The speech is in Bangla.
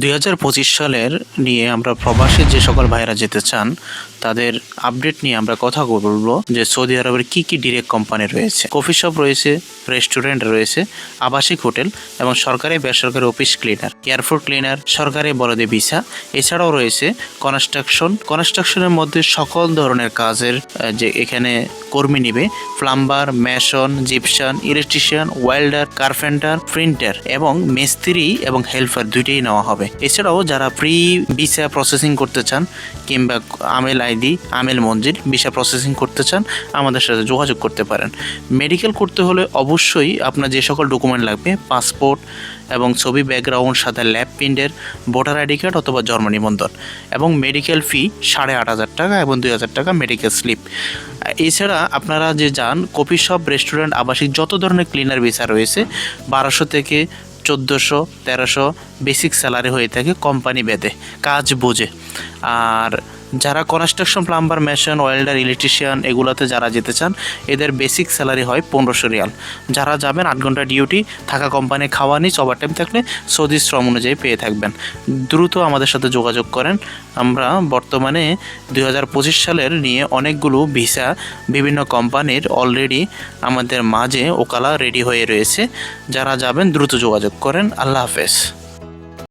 দুই হাজার পঁচিশ সালের নিয়ে আমরা প্রবাসী যে সকল ভাইরা যেতে চান, তাদের আপডেট নিয়ে আমরা কথা বলব যে সৌদি আরবের কি কি ডিরেক্ট কোম্পানি রয়েছে। কফি শপ রয়েছে রেস্টুরেন্ট রয়েছে, আবাসিক হোটেল এবং সরকারি বেসরকারি অফিস ক্লিনার এয়ারপোর্ট ক্লিনার সরকারি বলদে ভিসা, এছাড়াও রয়েছে কনস্ট্রাকশন কনস্ট্রাকশনের মধ্যে সকল ধরনের কাজের যে এখানে কর্মী নিবে প্লাম্বার মেশন জিপশন ইলেকট্রিশিয়ান ওয়েল্ডার কার্পেন্টার প্রিন্টার এবং মিস্ত্রি এবং হেল্পার দুইটাই নেওয়া হবে। এছাড়াও যারা প্রি ভিসা প্রসেসিং করতে চান কিংবা আমেল আইডি, আমেল মঞ্জিল ভিসা প্রসেসিং করতে চান, আমাদের সাথে যোগাযোগ করতে পারেন। মেডিকেল করতে হলে অবশ্যই আপনার যে সকল ডকুমেন্ট লাগবে পাসপোর্ট এবং ছবি ব্যাকগ্রাউন্ড সাথে ল্যাব প্রিন্টের ভোটার আইডি কার্ড অথবা জন্ম নিবন্ধন এবং মেডিকেল ফি সাড়ে আট হাজার টাকা এবং দুই হাজার টাকা মেডিকেল স্লিপ এছাড়া আপনারা যে যান কফি শপ রেস্টুরেন্ট আবাসিক যত ধরনের ক্লিনার ভিসা রয়েছে, বারোশো থেকে চোদ্দোশো তেরোশো বেসিক স্যালারি হয়ে থাকে কোম্পানি বেদে কাজ বোঝে। আর যারা construction, plumber, machine, welder, electrician এগুলোতে যারা যেতে চান, এদের বেসিক স্যালারি হয় পনেরোশো রিয়াল। যারা যাবেন, আট ঘণ্টা ডিউটি, থাকা কোম্পানি খাওয়া নিচ ওভার টাইম থাকলে সৌদি শ্রম অনুযায়ী পেয়ে থাকবেন। দ্রুত আমাদের সাথে যোগাযোগ করেন। আমরা বর্তমানে দু হাজার পঁচিশ সালের নিয়ে অনেকগুলো ভিসা বিভিন্ন কোম্পানির অলরেডি আমাদের মাঝে ওকালা রেডি হয়ে রয়েছে। যারা যাবেন, দ্রুত যোগাযোগ করেন। আল্লাহ হাফেজ।